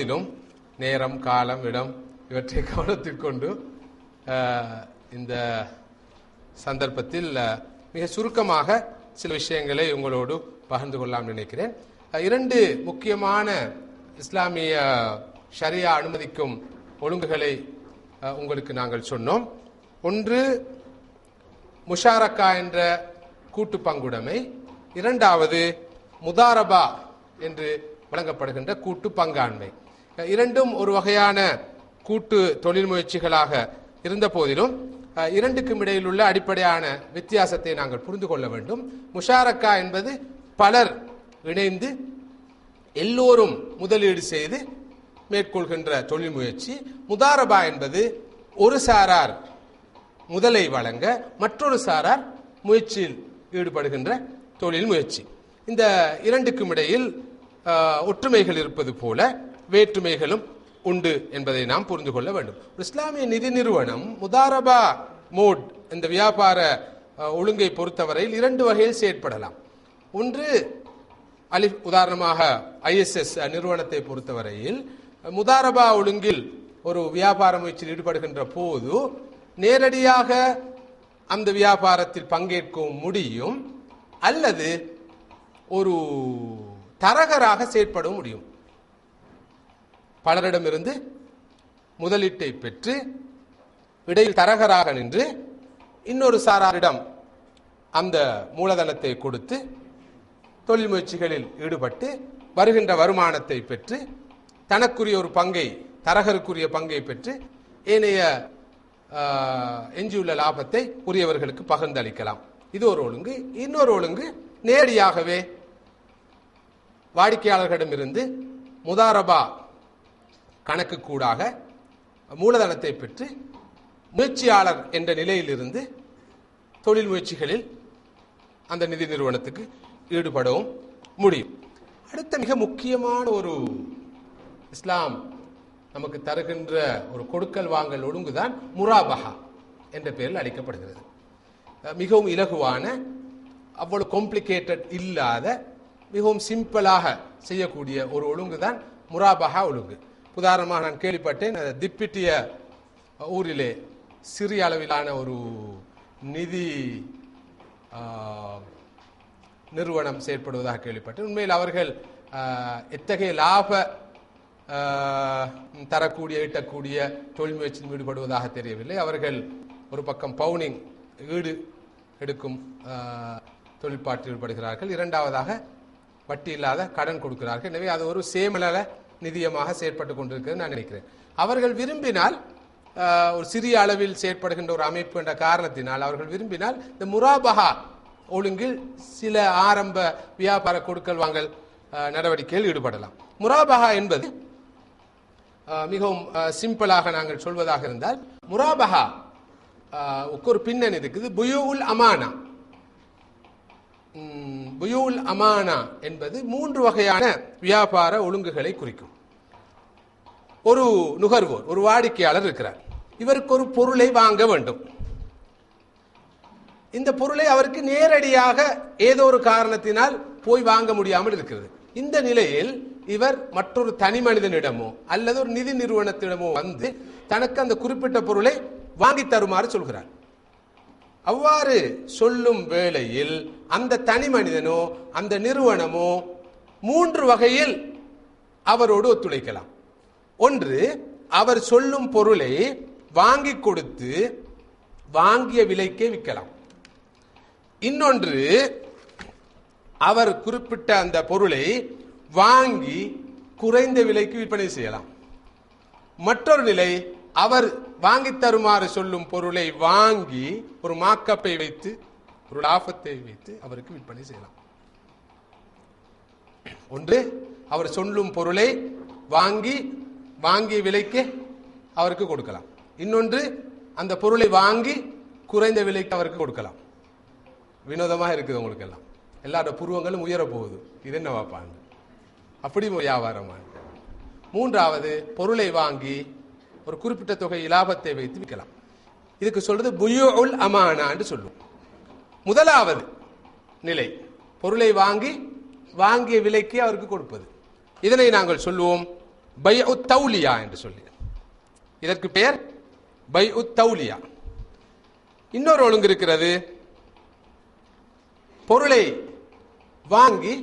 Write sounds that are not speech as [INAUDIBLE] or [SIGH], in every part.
போதிலும் நேரம் காலம் இடம் இவற்றை [LAUGHS] கவனத்தில் கொண்டு இந்த சந்தர்ப்பத்தில் மிக சுருக்கமாக சில விஷயங்களை உங்களோடு பகிர்ந்து கொள்ளலாம் நினைக்கிறேன். இரண்டு முக்கியமான இஸ்லாமிய ஷரியா அனுமதிக்கும் ஒழுங்குகளை உங்களுக்கு நாங்கள் சொன்னோம். ஒன்று முஷாரக்கா என்ற கூட்டு பங்குடைமை. இரண்டாவது முதாரபா என்று வழங்கப்படுகின்ற கூட்டு பங்காண்மை. இரண்டும் ஒரு வகையான கூட்டு தொழில் முயற்சிகளாக இருந்த போதிலும் இரண்டுக்கும் இடையில் உள்ள அடிப்படையான வித்தியாசத்தை நாங்கள் புரிந்து கொள்ள வேண்டும். முஷாரக்கா என்பது பலர் இணைந்து எல்லோரும் முதலீடு செய்து மேற்கொள்கின்ற தொழில் முயற்சி. முதாரபா என்பது ஒரு சாரார் முதலை வழங்க மற்றொரு சாரார் முயற்சியில் ஈடுபடுகின்ற தொழில் முயற்சி. இந்த இரண்டுக்கும் இடையில் ஒற்றுமைகள் இருப்பது போல வேற்றுமைகளும் உண்டு என்பதை நாம் புரிந்து கொள்ள வேண்டும். ஒரு இஸ்லாமிய நிதி நிறுவனம் முதாரபா மோட் இந்த வியாபார ஒழுங்கை பொறுத்தவரையில் இரண்டு வகையில் செயற்படலாம். ஒன்று அலிஃப் உதாரணமாக ஐஎஸ்எஸ் நிறுவனத்தை பொறுத்தவரையில் முதாரபா ஒழுங்கில் ஒரு வியாபார முயற்சியில் ஈடுபடுகின்ற போது நேரடியாக அந்த வியாபாரத்தில் பங்கேற்கவும் முடியும் அல்லது ஒரு தரகராக செயற்படவும் முடியும். பலரிடமிருந்து முதலீட்டை பெற்று இடையில் தரகராக நின்று இன்னொரு சாராரிடம் அந்த மூலதனத்தை கொடுத்து தொழில் முயற்சிகளில் ஈடுபட்டு வருகின்ற வருமானத்தை பெற்று தனக்குரிய ஒரு பங்கை தரகருக்குரிய பங்கை பெற்று ஏனைய எஞ்சியுள்ள லாபத்தை உரியவர்களுக்கு பகிர்ந்தளிக்கலாம். இது ஒரு ஒழுங்கு. இன்னொரு ஒழுங்கு நேரடியாகவே வாடிக்கையாளர்களிடமிருந்து முதாரபா கணக்கு கூடாக மூலதனத்தை பெற்று முயற்சியாளர் என்ற நிலையிலிருந்து தொழில் முயற்சிகளில் அந்த நிதி நிறுவனத்துக்கு ஈடுபடவும் முடியும். அடுத்த மிக முக்கியமான ஒரு இஸ்லாம் நமக்கு தருகின்ற ஒரு கொடுக்கல் வாங்கல் ஒழுங்குதான் முராபஹா என்ற பெயரில் அழைக்கப்படுகிறது மிகவும் இலகுவான அவ்வளவு காம்ப்ளிகேட்டட் இல்லாத மிகவும் சிம்பிளாக செய்யக்கூடிய ஒரு ஒழுங்கு தான் முராபஹா ஒழுங்கு. உதாரணமாக நான் கேள்விப்பட்டேன் திப்பிட்டிய ஊரிலே சிறிய அளவிலான ஒரு நிதி நிறுவனம் செயற்படுவதாக கேள்விப்பட்டேன். உண்மையில் அவர்கள் எத்தகைய லாப தரக்கூடிய ஈட்டக்கூடிய தொழில் முயற்சியில் ஈடுபடுவதாக தெரியவில்லை. அவர்கள் ஒரு பக்கம் பவுனிங் ஈடு எடுக்கும் தொழில்பாட்டில் தொழிற்பாட்டில் ஈடுபடுகிறார்கள். இரண்டாவதாக வட்டி இல்லாத கடன் கொடுக்கிறார்கள். எனவே அது ஒரு சேமநல நிதியமாக செயற்பட்டு கொண்டிருக்கிறது நான் நினைக்கிறேன். அவர்கள் விரும்பினால் ஒரு சிறிய அளவில் செயற்படுகின்ற ஒரு அமைப்பு என்ற காரணத்தினால் அவர்கள் விரும்பினால் இந்த முராபஹா ஒழுங்கில் சில ஆரம்ப வியாபார கொடுக்கல் வாங்கல் நடவடிக்கையில் ஈடுபடலாம். முராபஹா என்பது மிகவும் சிம்பிளாக நாங்கள் சொல்வதாக இருந்தால் முராபஹா ஒரு பின்னணி இருக்குது புயூல் அமானா. புயூல் அமானா என்பது மூன்று வகையான வியாபார ஒழுங்குகளை குறிக்கும். ஒரு நுகர்வோர் ஒரு வாடிக்கையாளர் இருக்கிறார். இவருக்கு ஒரு பொருளை வாங்க வேண்டும். இந்த பொருளை அவருக்கு நேரடியாக ஏதோ ஒரு காரணத்தினால் போய் வாங்க முடியாமல் இருக்கிறது. இந்த நிலையில் இவர் மற்றொரு தனி மனிதனிடமோ அல்லது ஒரு நிதி நிறுவனத்திடமோ வந்து தனக்கு அந்த குறிப்பிட்ட பொருளை வாங்கி தருமாறு சொல்கிறார். அவ்வாறு சொல்லும் வேளையில் அந்த தனி மனிதனோ அந்த நிறுவனமோ மூன்று வகையில் அவரோடு ஒத்துழைக்கலாம். ஒன்று அவர் சொல்லும் பொருளை வாங்கி கொடுத்து வாங்கிய விலைக்கே விற்கலாம். இன்னொன்று அவர் குறிப்பிட்ட அந்த பொருளை வாங்கி குறைந்த விலைக்கு விற்பனை செய்யலாம். மற்றொரு நிலை அவர் வாங்கி தருமாறு சொல்லும் பொருளை வாங்கி ஒரு மாக்கப்பை வைத்து ஒரு லாபத்தை வைத்து அவருக்கு விற்பனை செய்யலாம். ஒன்று அவர் சொல்லும் பொருளை வாங்கி வாங்கிய விலைக்கு அவருக்கு கொடுக்கலாம். இன்னொன்று அந்த பொருளை வாங்கி குறைந்த விலைக்கு அவருக்கு கொடுக்கலாம். வினோதமாக இருக்குது உங்களுக்கு எல்லாம் எல்லாரோட புருவங்களும் உயர இது என்ன வாப்பாங்க அப்படி வியாபாரமாக மூன்றாவது பொருளை வாங்கி ஒரு குறிப்பிட்ட தொகை லாபத்தை வைத்து விற்கலாம். இதுக்கு சொல்றது புயூல் அமானான்னு சொல்லும் முதலாவது நிலை. பொருளை வாங்கி வாங்கிய விலைக்கு அவருக்கு கொடுப்பது. இதனை நாங்கள் சொல்லுவோம் பை தௌலியா என்று சொல்லி. இதற்கு பெயர் பை தௌலியா. இன்னொரு ஒழுங்கு இருக்கிறது. பொருளை வாங்கி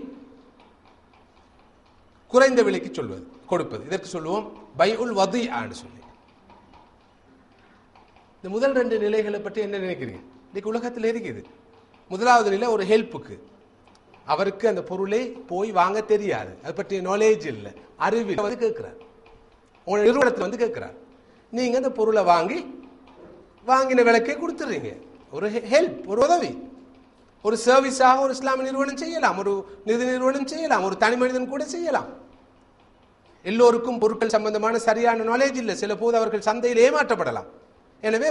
குறைந்த விலைக்கு சொல்வது கொடுப்பது. இதற்கு சொல்லுவோம் பை உல் வதி சொல்லி. இந்த முதல் ரெண்டு நிலைகளை பற்றி என்ன நினைக்கிறீங்க? இன்னைக்கு உலகத்தில் இருக்குது. முதலாவது நிலை ஒரு ஹெல்ப்புக்கு அவருக்கு அந்த பொருளை போய் வாங்க தெரியாது. அது பற்றிய நாலேஜ் இல்லை. அறிவு வந்து கேட்குறார். உங்களோட நிறுவனத்தில் வந்து கேட்குறார். நீங்கள் அந்த பொருளை வாங்கி வாங்கின விலைக்கே கொடுத்துறீங்க ஒரு ஹெல்ப் ஒரு உதவி. ஒரு சர்வீஸாக ஒரு இஸ்லாமிய நிறுவனம் செய்யலாம். ஒரு நிதி நிறுவனம் செய்யலாம். ஒரு தனி மனிதன் கூட செய்யலாம். எல்லோருக்கும் பொருட்கள் சம்பந்தமான சரியான நாலேஜ் இல்லை. சில போது அவர்கள் சந்தையில் ஏமாற்றப்படலாம். எனவே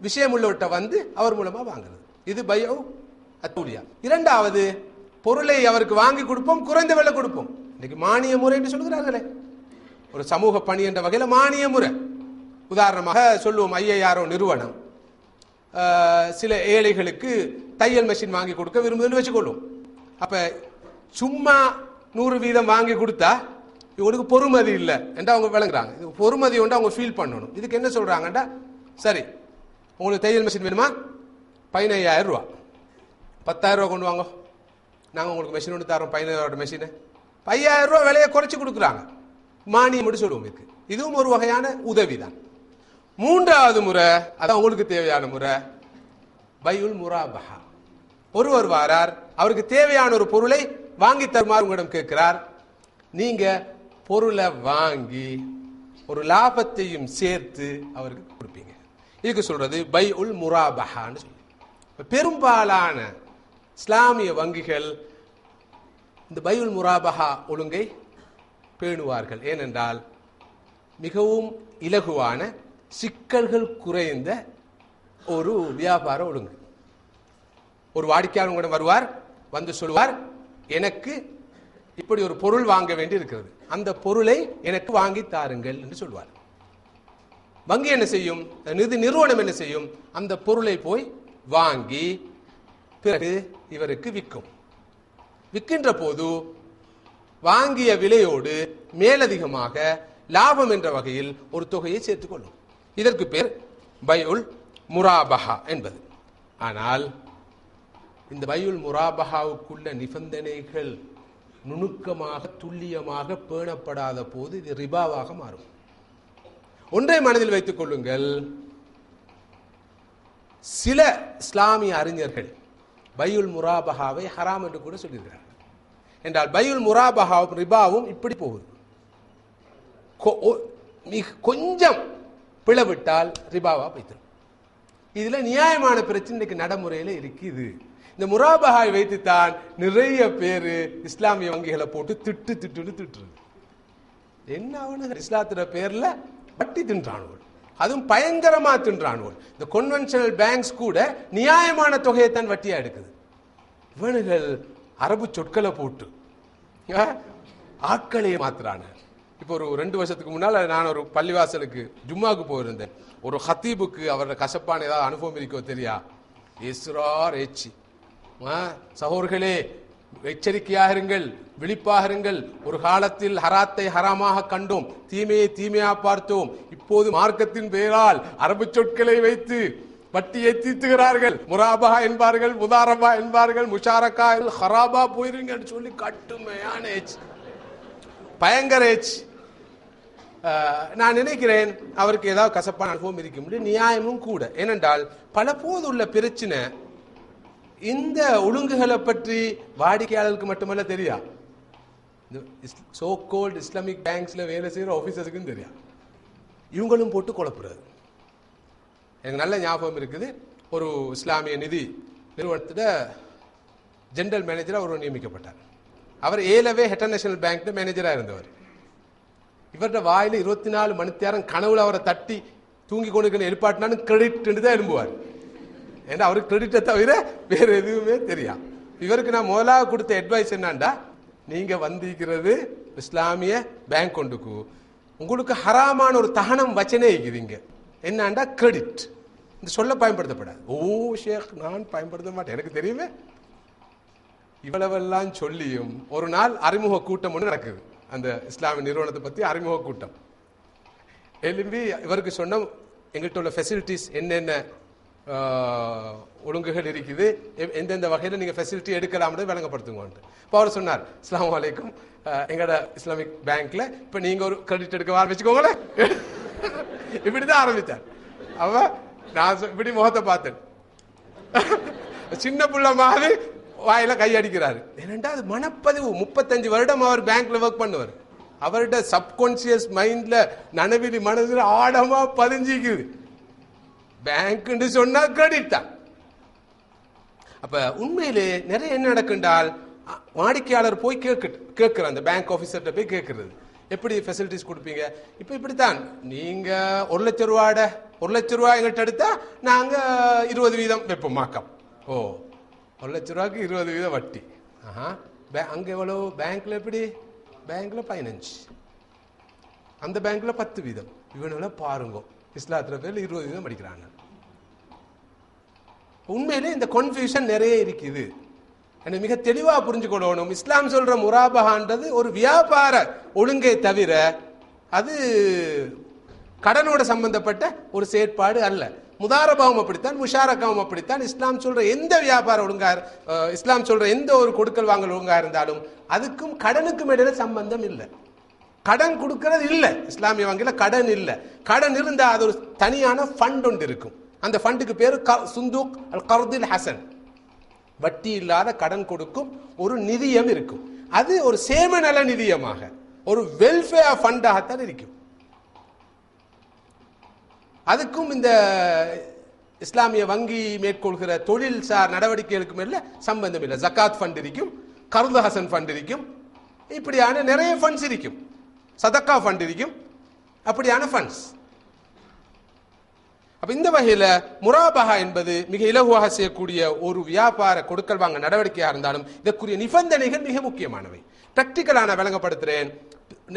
விஷயம் உள்ளவர்கிட்ட வந்து அவர் மூலமாக வாங்குறது. இது பயோ அத்தூலியா இரண்டாவது பொருளை அவருக்கு வாங்கி கொடுப்போம் குறைந்த விலை கொடுப்போம். இன்னைக்கு மானிய முறை என்று சொல்கிறார்களே. ஒரு சமூக பணி என்ற வகையில் மானிய முறை. உதாரணமாக சொல்லுவோம் ஐஐஆர்ஓ நிறுவனம். சில ஏழைகளுக்கு தையல் மெஷின் வாங்கி கொடுக்க விரும்புதுன்னு வச்சுக்கொள்ளும் அப்போ சும்மா நூறு வீதம் வாங்கி கொடுத்தா இவங்களுக்கு பொறுமதி இல்லை என்று அவங்க விளங்குறாங்க. இது பொறுமதி ஒன்று அவங்க ஃபீல் பண்ணணும். இதுக்கு என்ன சொல்கிறாங்கண்டா சரி உங்களுக்கு தையல் மெஷின் வேணுமா? பதினையாயிரம் ரூபா. பத்தாயிரம் ரூபா கொண்டு வாங்க. நாங்கள் உங்களுக்கு மெஷின் ஒன்று தரோம் பதினாயிரம் மெஷினை ஐயாயிரம் ரூபா விலையை குறைச்சி கொடுக்குறாங்க. மானியம் மட்டும் சொல்லுவோம் இதுக்கு. இதுவும் ஒரு வகையான உதவி தான் மூன்றாவது முறை அதான் உங்களுக்கு தேவையான முறை பையுல் முராபஹா. ஒருவர் வாரார் அவருக்கு தேவையான ஒரு பொருளை வாங்கி தருமாறு உங்களிடம் கேட்கிறார். நீங்க பொருளை வாங்கி ஒரு லாபத்தையும் சேர்த்து அவருக்கு கொடுப்பீங்க. இதுக்கு சொல்றது பை உல் முராபஹான்னு சொல்லி பெரும்பாலான இஸ்லாமிய வங்கிகள் இந்த பையுல் முராபஹா ஒழுங்கை பேணுவார்கள். ஏனென்றால் மிகவும் இலகுவான சிக்கல்கள் குறைந்த ஒரு வியாபார ஒழுங்கு. ஒரு வாடிக்கையாளர் கூட வருவார் வந்து சொல்வார் எனக்கு இப்படி ஒரு பொருள் வாங்க வேண்டி இருக்கிறது. அந்த பொருளை எனக்கு வாங்கி தாருங்கள் என்று சொல்வார். வங்கி என்ன செய்யும்? நிதி நிறுவனம் என்ன செய்யும்? அந்த பொருளை போய் வாங்கி பிறகு இவருக்கு விற்கும். விற்கின்ற போது வாங்கிய விலையோடு மேலதிகமாக லாபம் என்ற வகையில் ஒரு தொகையை சேர்த்துக் கொள்ளும் இதற்கு பேர் பயுல் முராபஹா என்பது. ஆனால் இந்த பயுல் முராபஹாவுக்குள்ள நிபந்தனைகள் நுணுக்கமாக துல்லியமாக பேணப்படாத போது இது ரிபாவாக மாறும். ஒன்றை மனதில் வைத்துக் கொள்ளுங்கள். சில இஸ்லாமிய அறிஞர்கள் பையுல் முராபஹாவை ஹராம் என்று கூட சொல்லியிருக்கிறார்கள் என்றால் பையுல் முராபஹாவும் ரிபாவும் இப்படி போகுது. கொ- ஒ- மிக- கொஞ்சம் பிளவிட்டால் ரிபாவா வைத்திரும் இதுல நியாயமான பிரச்சனை நடைமுறையில இருக்குது. இந்த முராபஹாவை வைத்துத்தான் நிறைய பேரு இஸ்லாமிய வங்கிகளை போட்டு திட்டு திட்டுன்னு திட்டுறது. என்ன அவனு இஸ்லாத்துற பேர்ல வட்டி தின்றானுவல் அதுவும் பயங்கரமா தின்றானுவல் இந்த கொன்வென்ஷனல் பேங்க்ஸ் கூட நியாயமான தொகையை தான் வட்டியா எடுக்குது. இவனுகள் அரபு சொற்களை போட்டு ஆ, ஆட்களை மாத்துறான. இப்போ ஒரு ரெண்டு வருஷத்துக்கு முன்னால் நான் ஒரு பள்ளிவாசலுக்கு ஜும்மாவுக்கு போயிருந்தேன். ஒரு ஹத்தீபுக்கு அவரோட கசப்பான ஏதாவது அனுபவம் இருக்கோ தெரியா? இஸ்ரார் ஏச்சி. சகோர்களே எச்சரிக்கையாக இருங்கள் விழிப்பாக இருங்கள். ஒரு காலத்தில் ஹராத்தை ஹராமாக கண்டோம். தீமையை தீமையா பார்த்தோம். அப்போது மார்க்கத்தின் பெயரால் அரபு சொற்களை வைத்து வட்டியை தீர்த்துகிறார்கள் முராபா என்பார்கள் முதாரபா என்பார்கள் முஷாரக்கா ஹராபா போயிருங்கன்னு சொல்லி கட்டுமையான ஏச்சு. பயங்கர ஏச்சு. நான் நினைக்கிறேன் அவருக்கு ஏதாவது கசப்பான அனுபவம் இருக்க முடியும். நியாயமும் கூட. ஏனென்றால் பல போது உள்ள பிரச்சனை இந்த ஒழுங்குகளை பற்றி வாடிக்கையாளருக்கு மட்டுமல்ல தெரியா? சோ கோல்டு இஸ்லாமிக் பேங்க்ஸ்ல வேலை செய்யற ஆபீசர்ஸுக்கும் தெரியாது இவங்களும் போட்டு குழப்புறது எனக்கு நல்ல ஞாபகம் இருக்குது. ஒரு இஸ்லாமிய நிதி நிறுவனத்தில் ஜென்ரல் மேனேஜராக ஒரு நியமிக்கப்பட்டார். அவர் ஏலவே ஹெட்டர்நேஷனல் பேங்க்ல மேனேஜராக இருந்தவர். இவர்கிட்ட வாயில் இருபத்தி நாலு மணி நேரம் கனவுல அவரை தட்டி தூங்கி கொண்டு எழுப்பாட்டினாலும் கிரெடிட் தான் எழும்புவார். ஏன்னா அவருக்கு கிரெடிட்டை தவிர வேறு எதுவுமே தெரியும் இவருக்கு நான் முதலாக கொடுத்த அட்வைஸ் என்னண்டா? நீங்கள் வந்திருக்கிறது இஸ்லாமிய பேங்க் கொண்டுக்கு. உங்களுக்கு ஹராமான ஒரு தகனம் வச்சனே இருக்குதுங்க. என்னண்டா கிரெடிட் இந்த சொல்ல பயன்படுத்தப்படாது. ஓ ஷேக் நான் பயன்படுத்த மாட்டேன். எனக்கு தெரியுமே. இவ்வளவெல்லாம் சொல்லியும் ஒரு நாள் அறிமுக கூட்டம் ஒன்று நடக்குது. அந்த இஸ்லாமிய நிறுவனத்தை பற்றி அறிமுக கூட்டம். எலும்பி இவருக்கு சொன்ன எங்கள்கிட்ட உள்ள ஃபெசிலிட்டிஸ் என்னென்ன ஒழுங்குகள் இருக்குது எந்தெந்த வகையில் நீங்கள் ஃபெசிலிட்டி எடுக்கலாம்னு விளங்கப்படுத்துங்கன்ட்டு இப்போ அவர் சொன்னார் இஸ்லாம் வலைக்கும் எங்களோட இஸ்லாமிக் பேங்க்ல இப்போ நீங்கள் ஒரு கிரெடிட் எடுக்க ஆரம்பிச்சுக்கோங்களேன் இப்படி தான் ஆரம்பித்தார் அவ நான் சொ- இப்படி முகத்தை பார்த்தேன். சின்ன புள்ள மாதிரி வாயில கை அடிக்கிறாரு. அது மனப்பதிவு? முப்பத்தஞ்சு வருடம் அவர் பேங்க்ல ஒர்க் பண்ணுவார். அவரோட சப்கான்சியஸ் மைண்ட்ல நனவிலி மனசுல ஆழமா பதிஞ்சிக்குது. பேங்க்னு சொன்னா கிரெடிட் தான். அப்ப உண்மையிலே நிறைய என்ன நடக்குண்டால் வாடிக்கையாளர் போய் கேட்க கேட்குற அந்த பேங்க் ஆஃபீஸர்கிட்ட போய் கேட்கறது. எப்படி ஃபெசிலிட்டிஸ் கொடுப்பீங்க? இப்போ இப்படித்தான். நீங்கள் ஒரு லட்ச ரூபாட ஒரு லட்ச ரூபா எங்கள்கிட்ட எடுத்தால் நாங்கள் இருபது வீதம் வைப்போம் மாக்கம் ஓ ஒரு லட்ச ரூபாய்க்கு இருபது வீதம் வட்டி. ஆஹா. பே- அங்கே எவ்வளோ பேங்க்கில் எப்படி? பேங்க்கில் பதினஞ்சு. அந்த பேங்க்கில் பத்து வீதம். இவனெல்லாம் பாருங்க. இஸ்லாத்துல பேரில் இருபது வீதம் படிக்கிறாங்க. உண்மையிலே இந்த கன்ஃபியூஷன் நிறைய இருக்குது. எனக்கு மிக தெளிவா புரிஞ்சுக்கொள்ளணும். இஸ்லாம் சொல்ற முராபகான்றது ஒரு வியாபார ஒழுங்கை தவிர அது கடனோட சம்பந்தப்பட்ட ஒரு செயற்பாடு அல்ல. முதாரபாவும் அப்படித்தான் முஷாரக்காவும் அப்படித்தான். இஸ்லாம் சொல்ற எந்த வியாபார ஒழுங்கா இஸ்லாம் சொல்ற எந்த ஒரு கொடுக்கல் வாங்கல் ஒழுங்கா இருந்தாலும் அதுக்கும் கடனுக்கும் இடையில சம்பந்தம் இல்லை. கடன் கொடுக்கறது இல்லை. இஸ்லாமிய வங்கியில் கடன் இல்லை. கடன் இருந்தால் அது ஒரு தனியான ஃபண்ட் ஒன்று இருக்கும். அந்த ஃபண்டுக்கு பேர் க- சுந்தூக் அல் கருதில் ஹசன். வட்டி இல்லாத கடன் கொடுக்கும் ஒரு நிதியம் இருக்கும். அது ஒரு சேமநல நிதியமாக ஒரு வெல்ஃபேர் ஃபண்டாகத்தான் இருக்கும். அதுக்கும் இந்த இஸ்லாமிய வங்கி மேற்கொள்கிற தொழில் சார் நடவடிக்கைகளுக்கும் இல்லை சம்பந்தம் இல்லை. ஜக்காத் ஃபண்ட் இருக்கும் கருது ஹசன் ஃபண்ட் இருக்கும். இப்படியான நிறைய ஃபண்ட்ஸ் இருக்கும். சதக்கா ஃபண்ட் இருக்கும். அப்படியான ஃபண்ட்ஸ் அப்போ இந்த வகையில் முராபகா என்பது மிக இலகுவாக செய்யக்கூடிய ஒரு வியாபார கொடுக்கல் வாங்க நடவடிக்கையாக இருந்தாலும் இதற்குரிய நிபந்தனைகள் மிக முக்கியமானவை. ப்ராக்டிக்கலான விளங்கப்படுத்துகிறேன்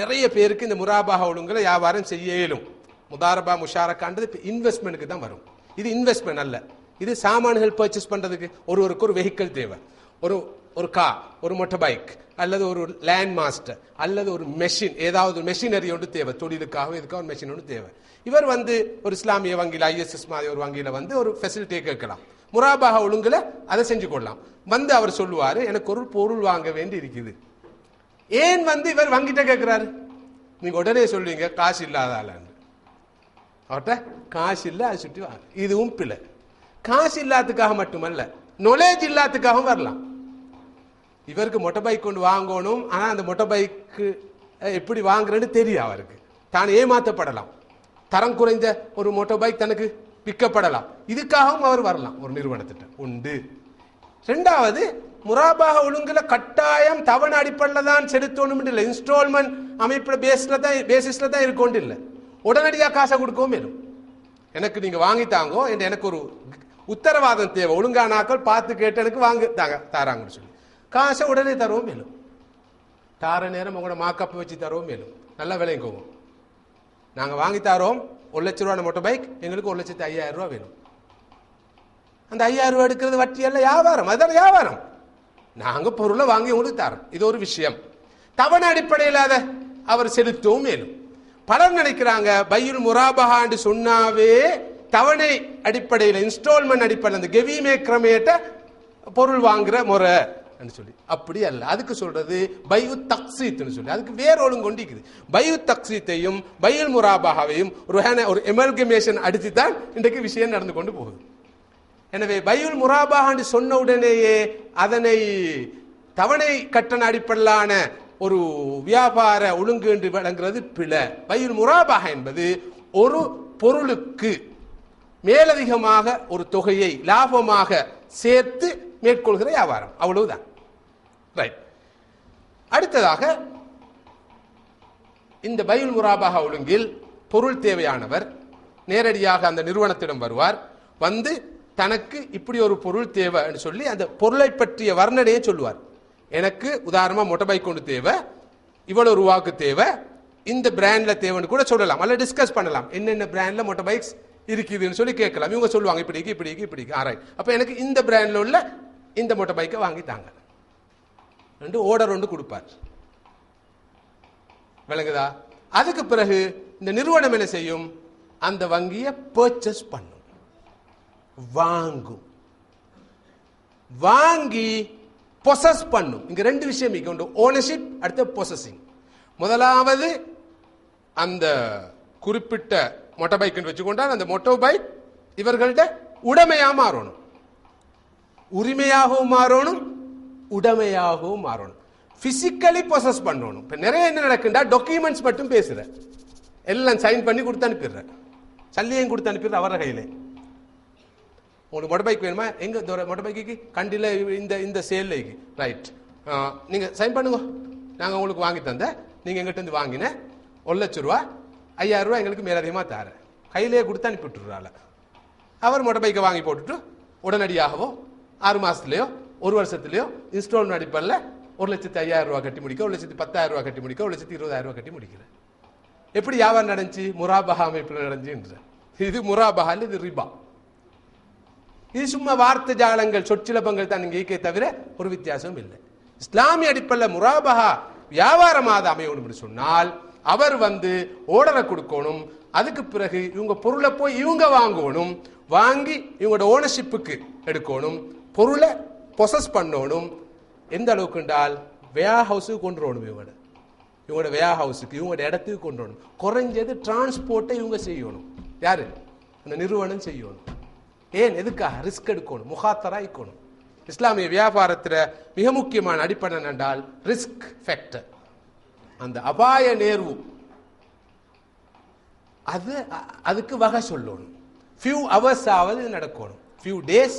நிறைய பேருக்கு இந்த முராபகா ஒழுங்குகளை வியாபாரம் செய்ய இயலும் முதாரபா முஷாரக்கான்றது இன்வெஸ்ட்மெண்ட்டுக்கு தான் வரும். இது இன்வெஸ்ட்மெண்ட் அல்ல. இது சாமான்கள் பர்ச்சேஸ் பண்ணுறதுக்கு ஒருவருக்கு ஒரு வெஹிக்கிள் தேவை. ஒரு ஒரு கா ஒரு மோட்டர் பைக் அல்லது ஒரு லேண்ட் மாஸ்டர் அல்லது ஒரு மெஷின் ஏதாவது மெஷினரி ஒன்று தேவை. தொழிலுக்காக இதுக்காக ஒரு மெஷின் ஒன்று தேவை. இவர் வந்து ஒரு இஸ்லாமிய வங்கியில் ஐஎஸ்எஸ் மாதிரி ஒரு வங்கியில் வந்து ஒரு ஃபெசிலிட்டியை கேட்கலாம். முராபாக ஒழுங்குல அதை செஞ்சு கொள்ளலாம். வந்து அவர் சொல்லுவார் எனக்கு ஒரு பொருள் வாங்க வேண்டி இருக்குது. ஏன் வந்து இவர் வங்கிட்ட கேட்குறாரு? நீங்கள் உடனே சொல்லுவீங்க காசு இல்லாத அவர்கிட்ட காசு இல்லை அதை சுற்றி வாங்க இதுவும் பிள்ளை காசு இல்லாததுக்காக மட்டுமல்ல நொலேஜ் இல்லாததுக்காகவும் வரலாம். இவருக்கு மொட்டை பைக் கொண்டு வாங்கணும். ஆனால் அந்த மொட்டை பைக்கு எப்படி வாங்குறேன்னு தெரியும் அவருக்கு. தான் ஏமாற்றப்படலாம் தரம் குறைந்த ஒரு மோட்டோ பைக் தனக்கு விற்கப்படலாம். இதுக்காகவும் அவர் வரலாம் ஒரு நிறுவனத்திட்ட. உண்டு. ரெண்டாவது முராபாக ஒழுங்கில் கட்டாயம் தவணை அடிப்படையில் தான் செலுத்தணும் இல்லை. இன்ஸ்டால்மெண்ட் அமைப்பில் பேஸில் தான் பேசிஸ்ல தான் இருக்கோண்டு இல்லை. உடனடியாக காசை கொடுக்கவும் வேணும். எனக்கு நீங்கள் வாங்கித்தாங்கோ என்று எனக்கு ஒரு உத்தரவாதம் தேவை. ஒழுங்கானாக்கள் பார்த்து கேட்டு எனக்கு வாங்க தாங்க தாராங்கன்னு சொல்லி. காசை உடனே தருவோம் மேலும். தார நேரம் உங்களோட மாக்கப் வச்சு தருவோம் மேலும். நல்ல விலைங்கோங்க நாங்கள் வாங்கி தரோம். ஒரு லட்ச ரூபா மோட்டர் பைக் எங்களுக்கு ஒரு லட்சத்து ஐயாயிரம் ரூபா வேணும். அந்த ஐயாயிரம் ரூபா எடுக்கிறது வட்டி அல்ல வியாபாரம். அதுதான் வியாபாரம். நாங்கள் பொருளை வாங்கி உங்களுக்கு தரோம். இது ஒரு விஷயம். தவணை அடிப்படையில் அதை அவர் செலுத்தவும் மேலும். பலர் நினைக்கிறாங்க பையுல் முராபஹான்னு சொன்னாவே தவணை அடிப்படையில் இன்ஸ்டால்மெண்ட் அடிப்படையில் அந்த கெவி கிரமேட்ட பொருள் வாங்குற முறை. சொல்லி. அப்படி அல்ல. அதுக்கு சொல்றது பையு தக்சீத்னு சொல்லி. அதுக்கு வேற ஒழுங்கு கொண்டிருக்குது. பையு தக்சீத்தையும் பையுல் முராபஹாவையும் ஒரு ஒரு எமல்கமேஷன் அடித்து தான் இன்றைக்கு விஷயம் நடந்து கொண்டு போகுது. எனவே பையுல் முராபான்னு சொன்ன உடனேயே அதனை தவணை கட்டண அடிப்படையிலான ஒரு வியாபார ஒழுங்கு என்று வழங்குறது பிழை. பையுல் முராபாக என்பது ஒரு பொருளுக்கு மேலதிகமாக ஒரு தொகையை லாபமாக சேர்த்து மேற்கொள்கிற வியாபாரம். அவ்வளவுதான். ரைட் அடுத்ததாக இந்த பயில் முராபாக ஒழுங்கில் பொருள் தேவையானவர் நேரடியாக அந்த நிறுவனத்திடம் வருவார். வந்து தனக்கு இப்படி ஒரு பொருள் தேவைன்னு சொல்லி அந்த பொருளை பற்றிய வர்ணனையை சொல்லுவார். எனக்கு உதாரணமாக மொட்டை பைக் கொண்டு தேவை இவ்வளோ ரூபாவுக்கு தேவை இந்த பிராண்டில் தேவைன்னு கூட சொல்லலாம். அல்ல டிஸ்கஸ் பண்ணலாம். என்னென்ன பிராண்டில் மொட்டை பைக்ஸ் இருக்குதுன்னு சொல்லி கேட்கலாம். இவங்க சொல்லுவாங்க இப்படி இருக்கு, இப்படி இருக்கு, இப்படி இருக்கு. ஆராய் அப்போ எனக்கு இந்த பிராண்டில் உள்ள இந்த மோட்டர் பைக்கை வாங்கி தாங்க ரெண்டு ஓடர் ஒன்று கொடுப்பார். விளங்குதா? அதுக்கு பிறகு இந்த நிறுவனம் என்ன செய்யும்? அந்த வங்கியை பர்ச்சேஸ் பண்ணும். வாங்கும். வாங்கி பொசஸ் பண்ணும். இங்க ரெண்டு விஷயம் இங்க உண்டு. ஓனர்ஷிப் அடுத்த பொசஸிங் முதலாவது அந்த குறிப்பிட்ட மொட்டை பைக் வச்சுக்கொண்டால் அந்த மொட்டோ பைக் இவர்கள்ட்ட உடைமையா மாறணும். உரிமையாகவும் மாறணும் உடைமையாகவும் மாறணும். பிசிக்கலி பொசஸ் பண்ணணும். இப்போ நிறைய என்ன நடக்குண்டா? டாக்குமெண்ட்ஸ் மட்டும் பேசுகிறேன் எல்லாம் சைன் பண்ணி கொடுத்து அனுப்பிடுறேன் சல்லியையும் கொடுத்து அனுப்பிடுற அவர கையிலே. உங்களுக்கு மொட்டை பைக் வேணுமா? எங்கே மொட்டை பைக்கு கண்டியில் இந்த இந்த சேல்ல ரைட் நீங்கள் சைன் பண்ணுங்க. நாங்கள் உங்களுக்கு வாங்கி தந்தேன் நீங்கள் எங்கிட்ட இருந்து வாங்கினேன் ஒரு லட்ச ரூபா ஐயாயிரம் ரூபா எங்களுக்கு மேலதிகமாக தார. கையிலேயே கொடுத்து அனுப்பிவிட்டுறாள் அவர் மொட்டை பைக்கை வாங்கி போட்டுட்டு உடனடியாகவோ ஆறு மாதத்துலேயோ ஒரு வருஷத்துலயோ இன்ஸ்டால்மெண்ட் அடிப்படையில் ஒரு லட்சத்தி ஐயாயிரம் ரூபா கட்டி முடிக்க ஒரு லட்சத்தி பத்தாயிரம் ரூபா கட்டி முடிக்க ஒரு லட்சத்தி இருபதாயிரம் ரூபா கட்டி முடிக்கிறேன் எப்படி வியாபாரம் நடந்துச்சு? முராபஹா அமைப்பில் நடந்துச்சுன்ற இது முராபஹா இது ரிபா. இது சும்மா வார்த்தை ஜாலங்கள் சொற்சிலபங்கள் தான் இங்கே இருக்கே தவிர ஒரு வித்தியாசம் இல்லை. இஸ்லாமிய அடிப்படையில் முராபஹா வியாபாரமாக அமையணும் என்று சொன்னால் அவர் வந்து ஓடரை கொடுக்கணும். அதுக்கு பிறகு இவங்க பொருளை போய் இவங்க வாங்கணும். வாங்கி இவங்களோட ஓனர்ஷிப்புக்கு எடுக்கணும். பொருளை பொசஸ் பண்ணணும். எந்த அளவுக்கு என்றால் வேயா ஹவுஸுக்கு கொண்டு வரணும் இவங்களோட இவங்களோட வேயா ஹவுஸுக்கு இவங்களோட இடத்துக்கு கொண்டு வரணும். குறைஞ்சது டிரான்ஸ்போர்ட்டை இவங்க செய்யணும். யார்? அந்த நிறுவனம் செய்யணும். ஏன்? எதுக்காக? ரிஸ்க் எடுக்கணும். முகாத்தரா இஸ்லாமிய வியாபாரத்தில் மிக முக்கியமான அடிப்படை என்றால் ரிஸ்க் ஃபேக்டர் அந்த அபாய நேர்வு. அது அதுக்கு வகை சொல்லணும். ஃபியூ ஹவர்ஸ் ஆவது நடக்கணும். ஃபியூ டேஸ்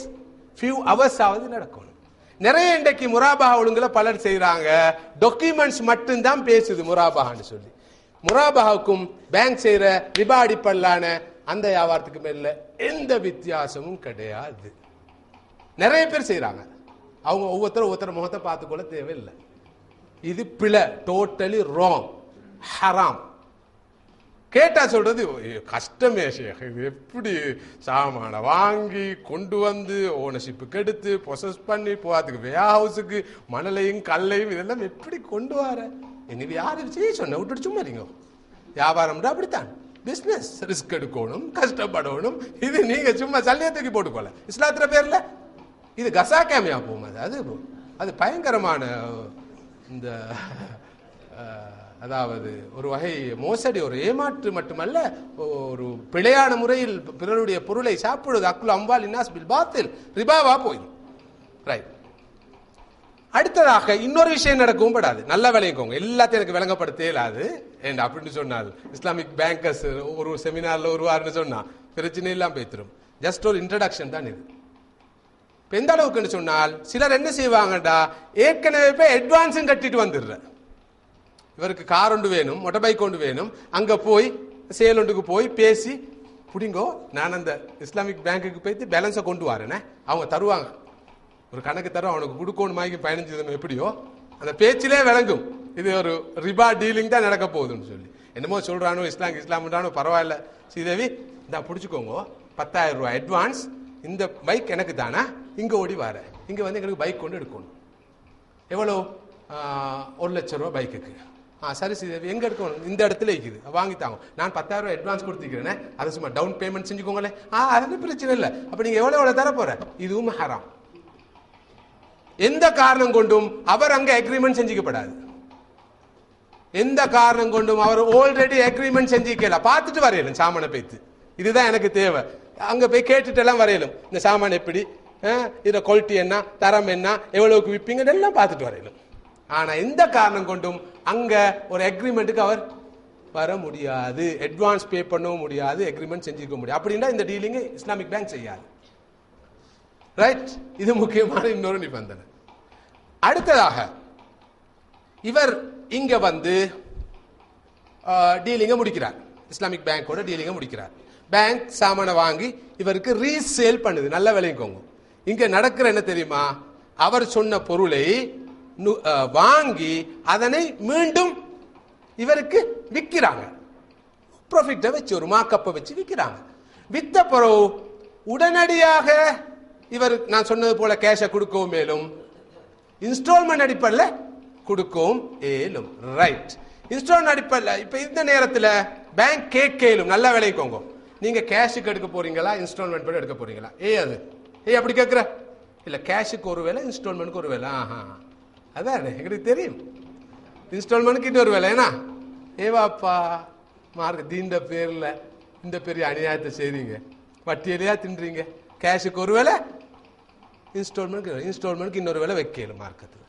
ஃபியூ ஹவர்ஸ் ஆவது நடக்கணும். நிறைய இன்றைக்கு முராபா ஒழுங்குல பலர் செய்கிறாங்க டாக்குமெண்ட்ஸ் மட்டும்தான் பேசுது முராபான்னு சொல்லி. முராபாவுக்கும் பேங்க் செய்கிற ரிபா அடிப்படையிலான அந்த வியாபாரத்துக்கு மேல எந்த வித்தியாசமும் கிடையாது. நிறைய பேர் செய்கிறாங்க அவங்க ஒவ்வொருத்தரும் ஒவ்வொருத்தர் முகத்தை பார்த்துக்கொள்ள தேவையில்லை. இது பிழை. டோட்டலி ராங் ஹராம் கேட்டா சொல்றது கஷ்டமே ஷேக். இது எப்படி சாமான வாங்கி கொண்டு வந்து ஓனர்ஷிப்புக்கு எடுத்து ப்ரொசஸ் பண்ணி போகிறதுக்கு வே ஹவுஸுக்கு மணலையும் கல்லையும் இதெல்லாம் எப்படி கொண்டு வர? இனி யாரு செய்ய சொன்ன? விட்டுட்டு சும்மா இருங்க. வியாபாரம்ன்றா அப்படித்தான். பிஸ்னஸ் ரிஸ்க் எடுக்கணும் கஷ்டப்படணும். இது நீங்க சும்மா சல்லியை தூக்கி போட்டுக்கோல இஸ்லாத்திர பேர்ல இது கசா கேமையா போகும். அது அது அது பயங்கரமான இந்த அதாவது ஒரு வகை மோசடி ஒரு ஏமாற்று மட்டுமல்ல ஒரு பிழையான முறையில் பிறருடைய பொருளை சாப்பிடுவது அக்குல் அம்பால் இன்னாஸ் பில் பாத்தில் ரிபாவா போயிடும் ரைட் அடுத்ததாக இன்னொரு விஷயம் நடக்கவும் படாது. நல்ல விளையக்கோங்க எல்லாத்தையும் எனக்கு விளங்கப்படுத்தே இல்லாது. ஏன் அப்படின்னு சொன்னால் இஸ்லாமிக் பேங்கர்ஸ் ஒரு செமினார்ல ஒரு வாரம்னு சொன்னா பிரச்சனை எல்லாம் பேத்துரும் ஜஸ்ட் ஒரு இன்ட்ரடக்ஷன் தான் இது. இப்போ எந்த அளவுக்குன்னு சொன்னால் சிலர் என்ன செய்வாங்கடா ஏற்கனவே போய் அட்வான்ஸும் கட்டிட்டு வந்துடுற. இவருக்கு கார் ஒன்று வேணும் மொட்டை பைக் ஒன்று வேணும். அங்கே போய் சேல் ஒன்றுக்கு போய் பேசி பிடிங்கோ நான் அந்த இஸ்லாமிக் பேங்க்குக்கு போயிட்டு பேலன்ஸை கொண்டு வரேனே. அவங்க தருவாங்க. ஒரு கணக்கு தரும் அவனுக்கு கொடுக்கணும் மாய்க்கு பதினஞ்சு எப்படியோ அந்த பேச்சிலே விளங்கும். இது ஒரு ரிபா டீலிங் தான் நடக்க போகுதுன்னு சொல்லி. என்னமோ சொல்கிறானோ இஸ்லாம் இஸ்லாம்ன்றானோ பரவாயில்ல. ஸ்ரீதேவி இந்த பிடிச்சிக்கோங்க. பத்தாயிரம் ரூபாய் அட்வான்ஸ் இந்த பைக் எனக்கு தானா? இங்கே ஓடி வர இங்கே வந்து எங்களுக்கு பைக் கொண்டு எடுக்கணும். எவ்வளோ? ஒரு லட்ச ரூபா பைக்குக்கு ஆ சரி சரி. எங்கே எடுக்கணும்? இந்த இடத்துல இருக்குது. வாங்கி தாங்க. நான் பத்தாயிரம் ரூபாய் அட்வான்ஸ் கொடுத்துக்கிறேனே. அதை சும்மா டவுன் பேமெண்ட் செஞ்சுக்கோங்களேன். ஆ அது பிரச்சனை இல்லை. அப்போ நீங்க எவ்வளோ எவ்வளோ தர போகிற இதுவும் ஹராம் எந்த காரணம் கொண்டும் அவர் அங்கே அக்ரிமெண்ட் செஞ்சுக்கப்படாது. எந்த காரணம் கொண்டும் அவர் ஆல்ரெடி அக்ரிமெண்ட் செஞ்சுக்கல. பார்த்துட்டு வரையல சாமானை பேத்து. இதுதான் எனக்கு தேவை. அங்கே போய் கேட்டுட்டெல்லாம் வரையணும் வரையலும். இந்த சாமான் எப்படி? இதில் இதோட குவாலிட்டி என்ன? தரம் என்ன? எவ்வளவுக்கு விற்பீங்கன்னு எல்லாம் பார்த்துட்டு வரையலும். ஆனால் எந்த காரணம் கொண்டும் அங்கே ஒரு அக்ரிமெண்ட்டுக்கு அவர் வர முடியாது. அட்வான்ஸ் பே பண்ணவும் முடியாது. அக்ரிமெண்ட் செஞ்சுக்க முடியாது. அப்படின்னா இந்த டீலிங்கு இஸ்லாமிக் பேங்க் செய்யாது. ரைட் இது முக்கியமான இன்னொரு நிபந்தனை. அடுத்ததாக இவர் இங்க வந்து டீலிங்கை முடிக்கிறார். இஸ்லாமிக் பேங்கோட டீலிங்கை முடிக்கிறார். பேங்க் சாமானை வாங்கி இவருக்கு ரீசேல் பண்ணுது. நல்ல விலைங்கோங்க இங்கே நடக்கிற என்ன தெரியுமா? அவர் சொன்ன பொருளை நு- வாங்கி அதனை மீண்டும் இவருக்கு விற்கிறாங்க ப்ராஃபிட்டை வச்சு ஒரு மாக்கப்பை வச்சு விற்கிறாங்க வித்த பிறகு உடனடியாக இவர் நான் சொன்னது போல கேஷை கொடுக்கவும் மேலும். இன்ஸ்டால்மெண்ட் அடிப்படையில் கொடுக்கவும் ஏலும் ரைட் இன்ஸ்டால்மெண்ட் அடிப்படையில் இப்போ இந்த நேரத்தில் பேங்க் கேட்கலும் நல்ல விலைக்கோங்க நீங்க கேஷுக்கு எடுக்க போறீங்களா இன்ஸ்டால்மெண்ட் பண்ணி எடுக்க போறீங்களா? ஏ அது. ஏய் அப்படி கேட்குற இல்ல கேஷுக்கு ஒரு வேலை இன்ஸ்டால்மெண்ட்க்கு ஒரு வேலை ஆஹா. அதான் எங்களுக்கு தெரியும். இன்ஸ்டால்மெண்ட்க்கு இன்னொரு வேலை ஏன்னா? ஏவாப்பா மார்க் தீண்ட பேர்ல இந்த பெரிய அநியாயத்தை செய்றீங்க. வட்டியிலையா தின்றீங்க? கேஷுக்கு ஒரு வேலை இன்ஸ்டால்மெண்ட் இன்ஸ்டால்மெண்ட்க்கு இன்னொரு வேலை வைக்கலும் மார்க்கத்தில்.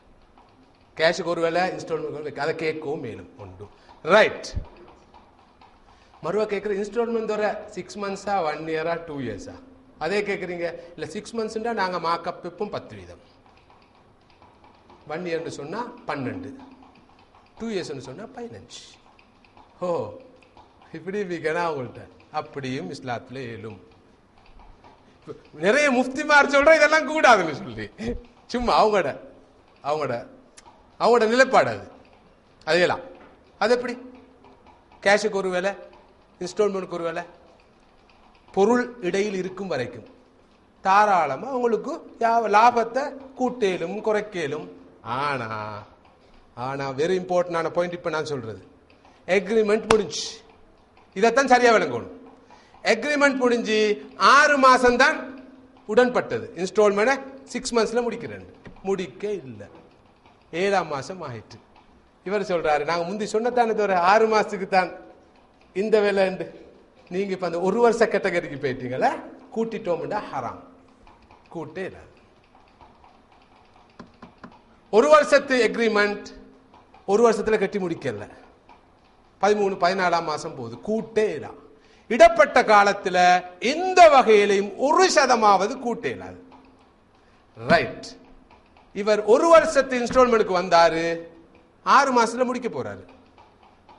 கேஷுக்கு ஒரு வேலை இன்ஸ்டால்மெண்ட் வைக்க அதை கேட்கவும் மேலும் உண்டு. ரைட் மறுவா கேட்குற இன்ஸ்டால்மெண்ட் வர சிக்ஸ் மந்த்ஸா ஒன் இயரா டூ இயர்ஸா அதே கேட்குறீங்க இல்லை சிக்ஸ் மந்த்ஸ்ன்றா நாங்கள் மாக்கப்பும் பத்து வீதம். ஒன் இயர்னு சொன்னால் பன்னெண்டு. டூ இயர்ஸ்னு சொன்னால் பதினஞ்சு. ஓ இப்படி வீக்கனா அவங்கள்ட்ட அப்படியும் இஸ்லாத்தில் ஏழும் நிறைய முஃப்திமார் சொல்கிற இதெல்லாம் கூடாதுன்னு சொல்லி. சும்மா அவங்களோட அவங்களோட அவங்களோட நிலைப்பாடு அது. அதையெல்லாம் அது எப்படி? கேஷுக்கு ஒரு வேலை? இன்ஸ்டால்மெண்ட் ஒருவேளை பொருள் இடையில் இருக்கும் வரைக்கும். தாராளமாக உங்களுக்கு லாபத்தை கூட்டேலும் குறைக்கலும். ஆனா ஆனா வெரி இம்பார்ட்டன்டான பாயிண்ட் இப்போ நான் சொல்றது. எக்ரிமெண்ட் முடிஞ்சு. இதைத்தான் சரியா விளங்கணும். எக்ரிமெண்ட் முடிஞ்சு ஆறு மாசம் தான் உடன்பட்டது. இன்ஸ்டால்மெண்ட் சிக்ஸ் மந்த்ஸ்ல முடிக்கிறேன். முடிக்க இல்லை. ஏழாம் மாசம் ஆயிட்டு. இவர் சொல்றாரு நாங்கள் முந்தி சொன்னதானே தவிர ஆறு மாசத்துக்கு தான் இந்த வேலை நீங்கள் நீங்க இப்ப அந்த ஒரு வருஷ கேட்டகரிக்கு போயிட்டீங்களா கூட்டிட்டோம்டா ஹராம். கூட்டே இல்லை. ஒரு வருஷத்து எக்ரிமெண்ட் ஒரு வருஷத்தில் கட்டி முடிக்கல. பதிமூணு பதினாலாம் மாதம் போகுது. கூட்டே இல்ல. இடப்பட்ட காலத்தில் எந்த வகையிலையும் ஒரு சதமாவது கூட்டே இல்லாது ரைட் இவர் ஒரு வருஷத்து இன்ஸ்டால்மெண்ட்டுக்கு வந்தார். ஆறு மாதத்தில் முடிக்க போகிறாரு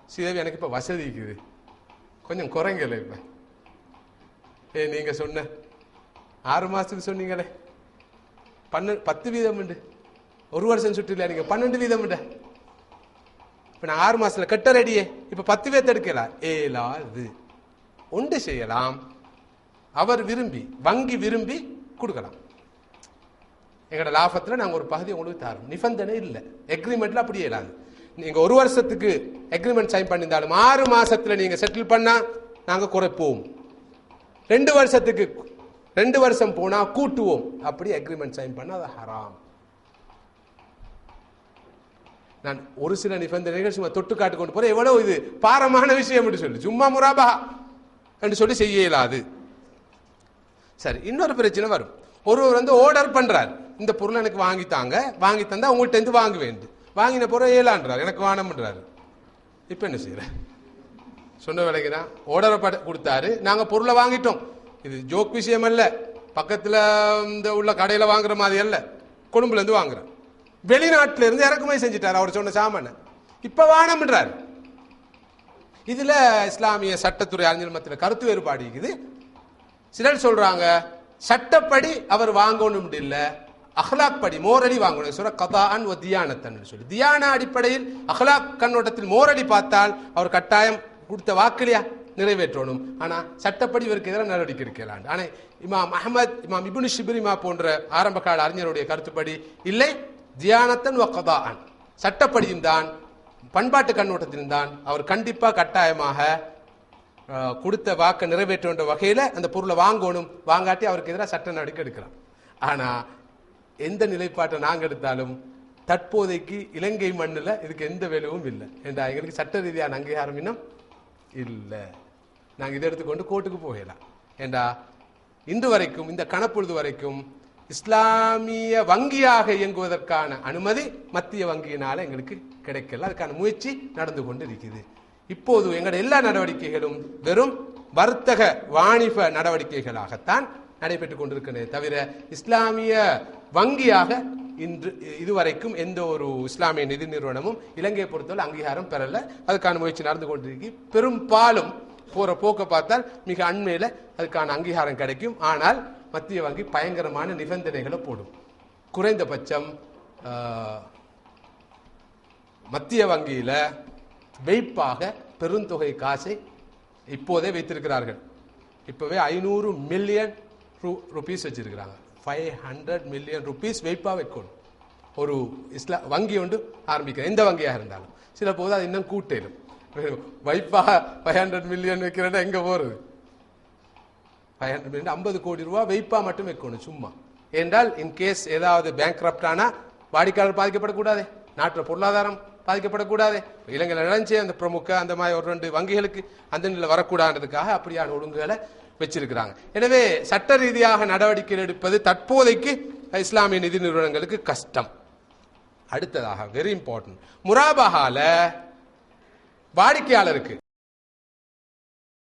சிதவி எனக்கு இப்போ வசதி இருக்குது. கொஞ்சம் குறைங்கல இப்ப. ஏ நீங்க சொன்ன ஆறு மாசத்துக்கு சொன்னீங்களே. பன்ன பத்து வீதம் உண்டு. ஒரு வருஷம் சுற்றில நீங்க? பன்னெண்டு வீதம் உண்டு? இப்ப நான் ஆறு மாசத்துல கட்ட ரெடியே. இப்ப பத்து பேர்த்து எடுக்கலாம் ஏலாது. ஒன்று செய்யலாம். அவர் விரும்பி வங்கி விரும்பி கொடுக்கலாம். எங்களோட லாபத்தில் நாங்கள் ஒரு பகுதி உங்களுக்கு தரோம். நிபந்தனை இல்லை. எக்ரிமெண்ட்டில் அப்படியே இல்லாது. நீங்க ஒரு வருஷத்துக்கு அக்ரிமெண்ட் சைன் பண்ணியிருந்தாலும் ஆறு மாசத்துல நீங்க செட்டில் பண்ணா நாங்க குறைப்போம். ரெண்டு வருஷத்துக்கு ரெண்டு வருஷம் போனா கூட்டுவோம். அப்படி அக்ரிமெண்ட் சைன் பண்ணால் அது ஹராம் நான் ஒரு சில நிபந்தனைகள் சும்மா தொட்டு காட்டு கொண்டு போறேன். எவ்வளவு இது? பாரமான விஷயம் என்று சொல்லி. சும்மா முராபா என்று சொல்லி செய்ய இயலாது. சரி இன்னொரு பிரச்சனை வரும். ஒருவர் வந்து ஆர்டர் பண்றார். இந்த பொருள் எனக்கு வாங்கி தாங்க. வாங்கி தந்தா உங்கள்கிட்ட இருந்து வாங்க வேண்டும் வாங்கின பொருள் ஏழான்றார் எனக்கு வானம்ன்றாரு. இப்ப என்ன செய்யற? சொன்ன விலைக்கு தான் ஆர்டரை கொடுத்தாரு. நாங்கள் பொருளை வாங்கிட்டோம். இது ஜோக் விஷயம் அல்ல. பக்கத்தில் இந்த உள்ள கடையில் வாங்குற மாதிரி அல்ல. கொழும்புலேருந்து வாங்குறோம் வெளிநாட்டுல இறக்குமதி செஞ்சுட்டார் அவர் சொன்ன சாமானை. இப்போ வானம்ன்றார். இதில் இஸ்லாமிய சட்டத்துறை அறிஞர் மத்தியில் கருத்து வேறுபாடு இருக்குது. சிலர் சொல்கிறாங்க சட்டப்படி அவர் வாங்கணும் இல்லை. அஹ்லாக் படி மோரடி வாங்கணும். சொல்ற கதான் ஒ தியானத்தன் சொல்லி. தியான அடிப்படையில் அஹ்லாக் கண்ணோட்டத்தில் மோரடி பார்த்தால் அவர் கட்டாயம் கொடுத்த வாக்குலையா நிறைவேற்றணும். ஆனால் சட்டப்படி இவருக்கு எதிராக நடவடிக்கை எடுக்கலாம் ஆனால் இமாம் அஹமத் இமாம் இபுனு ஷிபிரிமா போன்ற ஆரம்ப கால அறிஞருடைய கருத்துப்படி இல்லை. தியானத்தன் ஒ கதான் சட்டப்படியும் தான் பண்பாட்டு கண்ணோட்டத்திலும் தான் அவர் கண்டிப்பாக கட்டாயமாக கொடுத்த வாக்கை நிறைவேற்ற வகையில் அந்த பொருளை வாங்கணும். வாங்காட்டி அவருக்கு எதிராக சட்ட நடவடிக்கை எடுக்கலாம். ஆனால் எந்த நிலைப்பாட்டை நாங்கள் எடுத்தாலும் தற்போதைக்கு இலங்கை மண்ணில் இதுக்கு எந்த வேலையும் இல்லை. என்றா எங்களுக்கு சட்ட ரீதியான அங்கீகாரம் இன்னும் இல்லை. நாங்கள் இதை எடுத்துக்கொண்டு கோர்ட்டுக்கு போகலாம் ஏண்டா இன்று வரைக்கும் இந்த கணப்பொழுது வரைக்கும் இஸ்லாமிய வங்கியாக இயங்குவதற்கான அனுமதி மத்திய வங்கியினால் எங்களுக்கு கிடைக்கல. அதுக்கான முயற்சி நடந்து கொண்டு இருக்குது இப்போது எங்களுடைய எல்லா நடவடிக்கைகளும் வெறும் வர்த்தக வாணிப நடவடிக்கைகளாகத்தான் நடைபெற்றுக் கொண்டிருக்கிறதே தவிர இஸ்லாமிய வங்கியாக இன்று இதுவரைக்கும் எந்த ஒரு இஸ்லாமிய நிதி நிறுவனமும் இலங்கையை பொறுத்தவரை அங்கீகாரம் பெறல. அதுக்கான முயற்சி நடந்து கொண்டிருக்கு. பெரும்பாலும் போற போக்க பார்த்தால் மிக அண்மையில அதுக்கான அங்கீகாரம் கிடைக்கும். ஆனால் மத்திய வங்கி பயங்கரமான நிபந்தனைகளை போடும். குறைந்தபட்சம் மத்திய வங்கியில வைப்பாக பெருந்தொகை காசை இப்போதே வைத்திருக்கிறார்கள். இப்பவே ஐநூறு மில்லியன் ரூ ருபீஸ் வச்சிருக்கிறாங்க. ஃபைவ் ஹண்ட்ரட் மில்லியன் ருபீஸ் வெயிப்பாக வைக்கணும் ஒரு இஸ்லா வங்கி ஒன்று ஆரம்பிக்கிறேன். எந்த வங்கியாக இருந்தாலும். சில போது அது இன்னும் கூட்டிடும் வைப்பா ஃபைவ் ஹண்ட்ரட் மில்லியன் வைக்கிறேன்னா எங்கே போகிறது ஃபைவ் ஹண்ட்ரட் மில்லியன் ஐம்பது கோடி ரூபா வைப்பாக மட்டும் வைக்கணும் சும்மா. என்றால் இன்கேஸ் ஏதாவது பேங்க் ஆனா வாடிக்கையாளர் பாதிக்கப்படக்கூடாது. நாட்டில் பொருளாதாரம் பாதிக்கப்படக்கூடாது. இலங்கையில் நடந்துச்சு அந்த பிரமுக அந்த மாதிரி ஒரு ரெண்டு வங்கிகளுக்கு அந்த நிலையில் வரக்கூடாதுன்றதுக்காக அப்படியான ஒழுங்குகளை வச்சிருக்கிறாங்க. எனவே சட்ட ரீதியாக நடவடிக்கை எடுப்பது தற்போதைக்கு இஸ்லாமிய நிதி நிறுவனங்களுக்கு கஷ்டம். அடுத்ததாக வெரி இம்பார்ட்டன்ட் முராபகால வாடிக்கையாளருக்கு